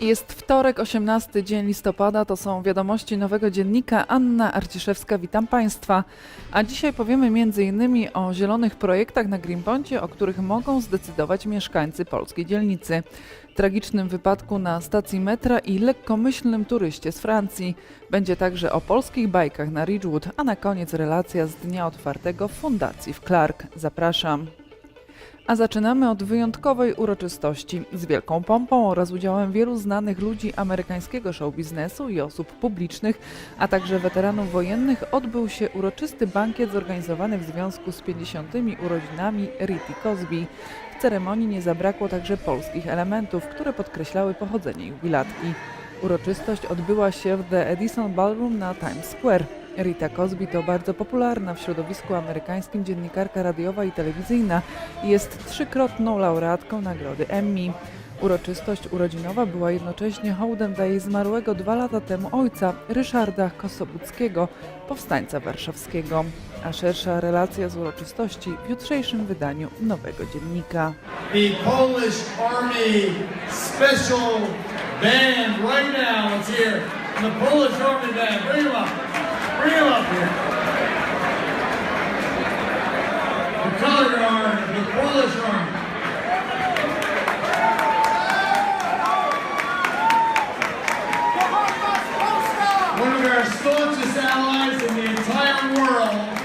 Jest wtorek, 18 dzień listopada, to są wiadomości nowego dziennika. Anna Arciszewska, witam Państwa. A dzisiaj powiemy m.in. o zielonych projektach na Greenponcie, o których mogą zdecydować mieszkańcy polskiej dzielnicy. Tragicznym wypadku na stacji metra i lekkomyślnym turyście z Francji. Będzie także o polskich bajkach na Ridgewood, a na koniec relacja z dnia otwartego Fundacji w Clark. Zapraszam. A zaczynamy od wyjątkowej uroczystości. Z wielką pompą oraz udziałem wielu znanych ludzi amerykańskiego show biznesu i osób publicznych, a także weteranów wojennych odbył się uroczysty bankiet zorganizowany w związku z 50. urodzinami Riti Cosby. W ceremonii nie zabrakło także polskich elementów, które podkreślały pochodzenie jubilatki. Uroczystość odbyła się w The Edison Ballroom na Times Square. Rita Cosby to bardzo popularna w środowisku amerykańskim dziennikarka radiowa i telewizyjna i jest trzykrotną laureatką nagrody Emmy. Uroczystość urodzinowa była jednocześnie hołdem dla jej zmarłego dwa lata temu ojca, Ryszarda Kosobuckiego, powstańca warszawskiego. A szersza relacja z uroczystości w jutrzejszym wydaniu Nowego Dziennika. the Polish Army Special Band right now. Let's hear the Polish Army Band. Bring them up. Bring them up here. The color guard of the Polish Army. One of our staunchest allies in the entire world.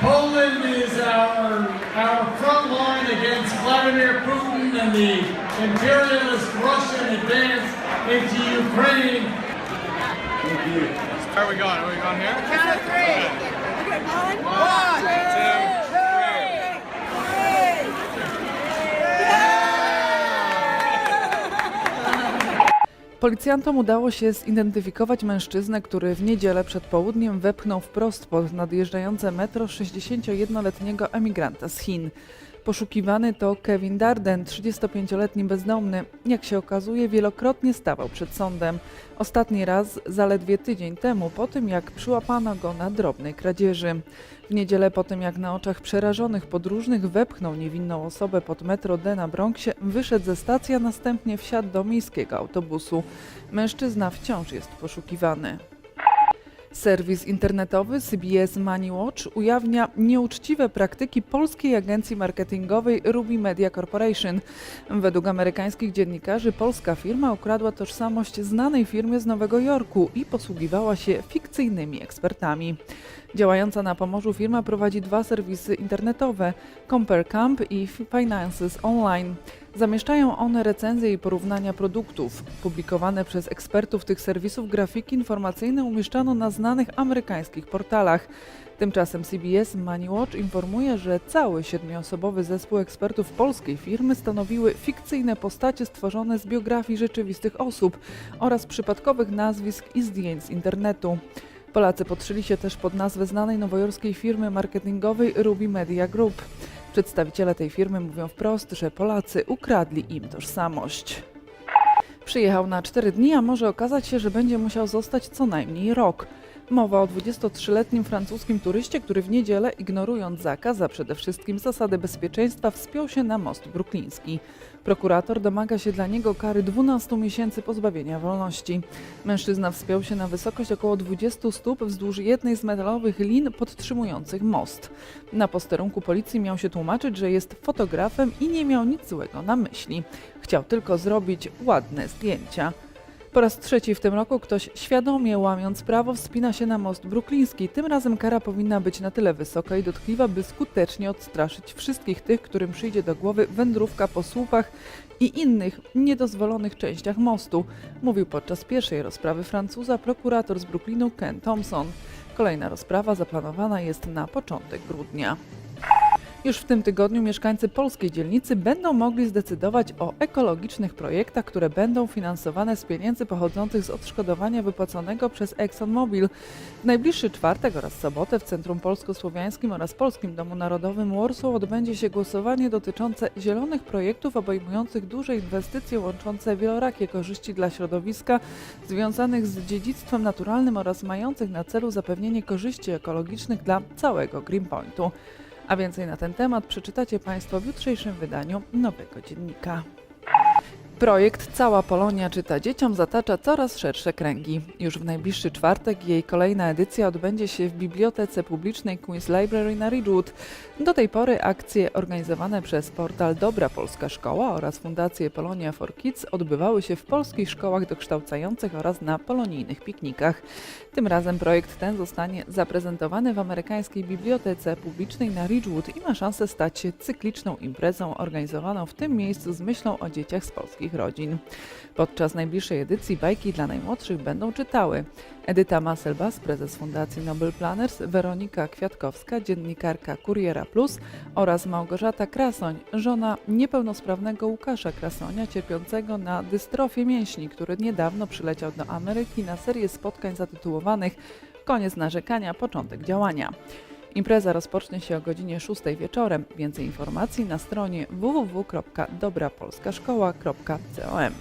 Poland is our, our front line against Vladimir Putin and the imperialist Russian advance into Ukraine. Where are we going? Are we going here? Count of three. Okay, one, one, two, three. Policjantom udało się zidentyfikować mężczyznę, który w niedzielę przed południem wepchnął wprost pod nadjeżdżające metro 61-letniego emigranta z Chin. Poszukiwany to Kevin Darden, 35-letni bezdomny. Jak się okazuje, wielokrotnie stawał przed sądem. Ostatni raz zaledwie tydzień temu, po tym jak przyłapano go na drobnej kradzieży. W niedzielę po tym, jak na oczach przerażonych podróżnych wepchnął niewinną osobę pod metro D na Bronxie, wyszedł ze stacji, a następnie wsiadł do miejskiego autobusu. Mężczyzna wciąż jest poszukiwany. Serwis internetowy CBS Money Watch ujawnia nieuczciwe praktyki polskiej agencji marketingowej Ruby Media Corporation. Według amerykańskich dziennikarzy polska firma ukradła tożsamość znanej firmy z Nowego Jorku i posługiwała się fikcyjnymi ekspertami. Działająca na Pomorzu firma prowadzi dwa serwisy internetowe Compare Camp i Finances Online. Zamieszczają one recenzje i porównania produktów. Publikowane przez ekspertów tych serwisów grafiki informacyjne umieszczano na znanych amerykańskich portalach. Tymczasem CBS Money Watch informuje, że cały siedmioosobowy zespół ekspertów polskiej firmy stanowiły fikcyjne postacie stworzone z biografii rzeczywistych osób oraz przypadkowych nazwisk i zdjęć z internetu. Polacy podszyli się też pod nazwę znanej nowojorskiej firmy marketingowej Ruby Media Group. Przedstawiciele tej firmy mówią wprost, że Polacy ukradli im tożsamość. Przyjechał na 4 dni, a może okazać się, że będzie musiał zostać co najmniej rok. Mowa o 23-letnim francuskim turyście, który w niedzielę, ignorując zakaz, a przede wszystkim zasady bezpieczeństwa, wspiął się na most brukliński. Prokurator domaga się dla niego kary 12 miesięcy pozbawienia wolności. Mężczyzna wspiął się na wysokość około 20 stóp wzdłuż jednej z metalowych lin podtrzymujących most. Na posterunku policji miał się tłumaczyć, że jest fotografem i nie miał nic złego na myśli. Chciał tylko zrobić ładne zdjęcia. Po raz trzeci w tym roku ktoś świadomie łamiąc prawo wspina się na most brukliński. Tym razem kara powinna być na tyle wysoka i dotkliwa, by skutecznie odstraszyć wszystkich tych, którym przyjdzie do głowy wędrówka po słupach i innych niedozwolonych częściach mostu, mówił podczas pierwszej rozprawy Francuza prokurator z Brooklynu Ken Thompson. Kolejna rozprawa zaplanowana jest na początek grudnia. Już w tym tygodniu mieszkańcy polskiej dzielnicy będą mogli zdecydować o ekologicznych projektach, które będą finansowane z pieniędzy pochodzących z odszkodowania wypłaconego przez ExxonMobil. W najbliższy czwartek oraz sobotę w Centrum Polsko-Słowiańskim oraz Polskim Domu Narodowym Warsaw odbędzie się głosowanie dotyczące zielonych projektów obejmujących duże inwestycje łączące wielorakie korzyści dla środowiska związanych z dziedzictwem naturalnym oraz mających na celu zapewnienie korzyści ekologicznych dla całego Greenpointu. A więcej na ten temat przeczytacie Państwo w jutrzejszym wydaniu Nowego Dziennika. Projekt Cała Polonia czyta dzieciom zatacza coraz szersze kręgi. Już w najbliższy czwartek jej kolejna edycja odbędzie się w Bibliotece Publicznej Queen's Library na Ridgewood. Do tej pory akcje organizowane przez portal Dobra Polska Szkoła oraz Fundację Polonia for Kids odbywały się w polskich szkołach dokształcających oraz na polonijnych piknikach. Tym razem projekt ten zostanie zaprezentowany w amerykańskiej Bibliotece Publicznej na Ridgewood i ma szansę stać się cykliczną imprezą organizowaną w tym miejscu z myślą o dzieciach z polskich rodzin. Podczas najbliższej edycji bajki dla najmłodszych będą czytały Edyta Masselbas, prezes Fundacji Nobel Planners, Weronika Kwiatkowska, dziennikarka Kuriera Plus oraz Małgorzata Krasoń, żona niepełnosprawnego Łukasza Krasonia, cierpiącego na dystrofię mięśni, który niedawno przyleciał do Ameryki na serię spotkań zatytułowanych Koniec narzekania, początek działania. Impreza rozpocznie się o godzinie 6 wieczorem. Więcej informacji na stronie www.dobrapolskaszkoła.com.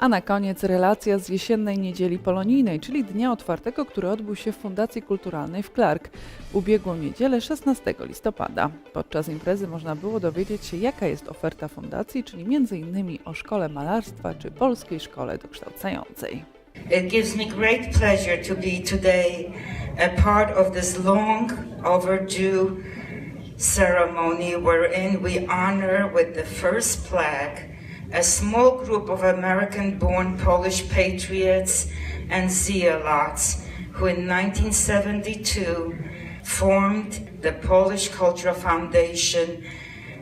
A na koniec relacja z jesiennej niedzieli polonijnej, czyli dnia otwartego, który odbył się w Fundacji Kulturalnej w Clark ubiegłą niedzielę 16 listopada. Podczas imprezy można było dowiedzieć się, jaka jest oferta fundacji, czyli m.in. o szkole malarstwa czy polskiej szkole dokształcającej. It gives me great pleasure to be today a part of this long overdue ceremony wherein we honor with the first plaque a small group of American born Polish patriots and zealots who in 1972 formed the Polish Cultural Foundation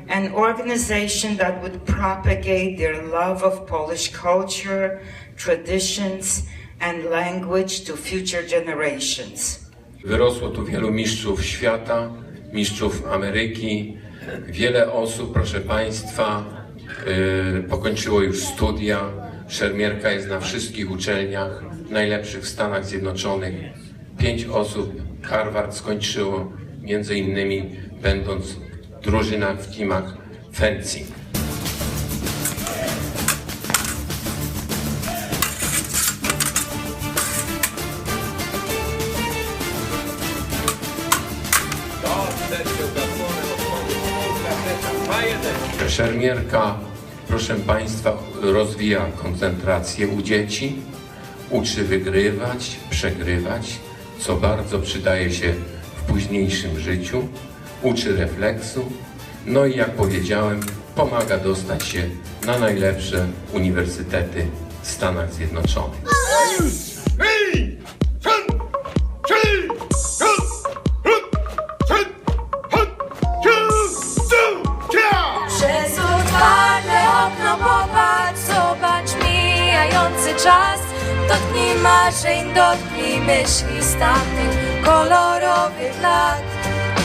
an organization that would propagate their love of Polish culture, traditions, and language to future generations. Wyrosło tu wielu mistrzów świata, mistrzów Ameryki. Wiele osób, proszę Państwa, yy, pokończyło już studia. Szermierka jest na wszystkich uczelniach najlepszych w Stanach Zjednoczonych. Pięć osób Harvard skończyło, między innymi będąc drużyna w teamach fencing. Szermierka, proszę Państwa, rozwija koncentrację u dzieci, uczy wygrywać, przegrywać, co bardzo przydaje się w późniejszym życiu, uczy refleksu, no i jak powiedziałem, pomaga dostać się na najlepsze uniwersytety w Stanach Zjednoczonych. Przez otwarte okno popatrz, zobacz mijający czas Dotknij marzeń, dotknij myśli z tamtych kolorowych lat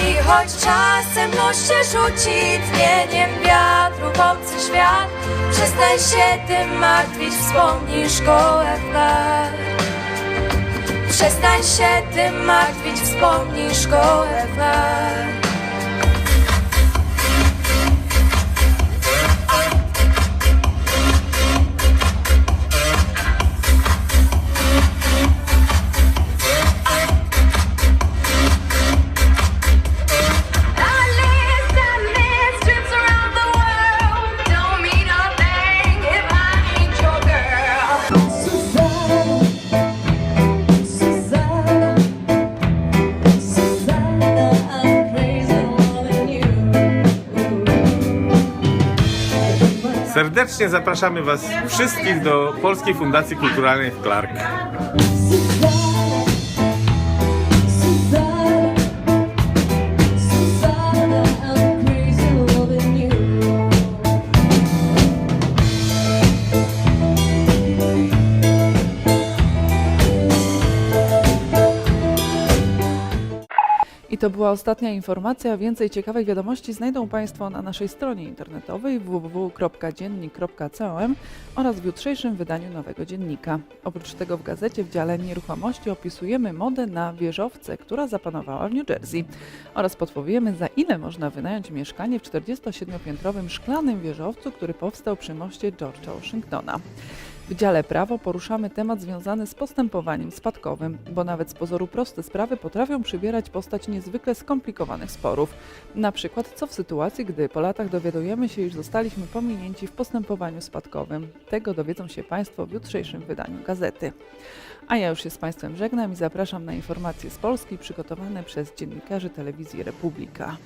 I choć czasem los się rzuci tnieniem wiatru w obcy świat Przestań się tym martwić, wspomnij szkołę w lat. Przestań się tym martwić, wspomnij szkołę w lat Serdecznie zapraszamy Was wszystkich do Polskiej Fundacji Kulturalnej w Clark. To była ostatnia informacja. Więcej ciekawych wiadomości znajdą Państwo na naszej stronie internetowej www.dziennik.com oraz w jutrzejszym wydaniu nowego dziennika. Oprócz tego w gazecie w dziale nieruchomości opisujemy modę na wieżowce, która zapanowała w New Jersey oraz podpowiemy za ile można wynająć mieszkanie w 47-piętrowym szklanym wieżowcu, który powstał przy moście George'a Washingtona. W dziale prawo poruszamy temat związany z postępowaniem spadkowym, bo nawet z pozoru proste sprawy potrafią przybierać postać niezwykle skomplikowanych sporów. Na przykład co w sytuacji, gdy po latach dowiadujemy się, iż zostaliśmy pominięci w postępowaniu spadkowym. Tego dowiedzą się Państwo w jutrzejszym wydaniu gazety. A ja już się z Państwem żegnam i zapraszam na informacje z Polski przygotowane przez dziennikarzy telewizji Republika.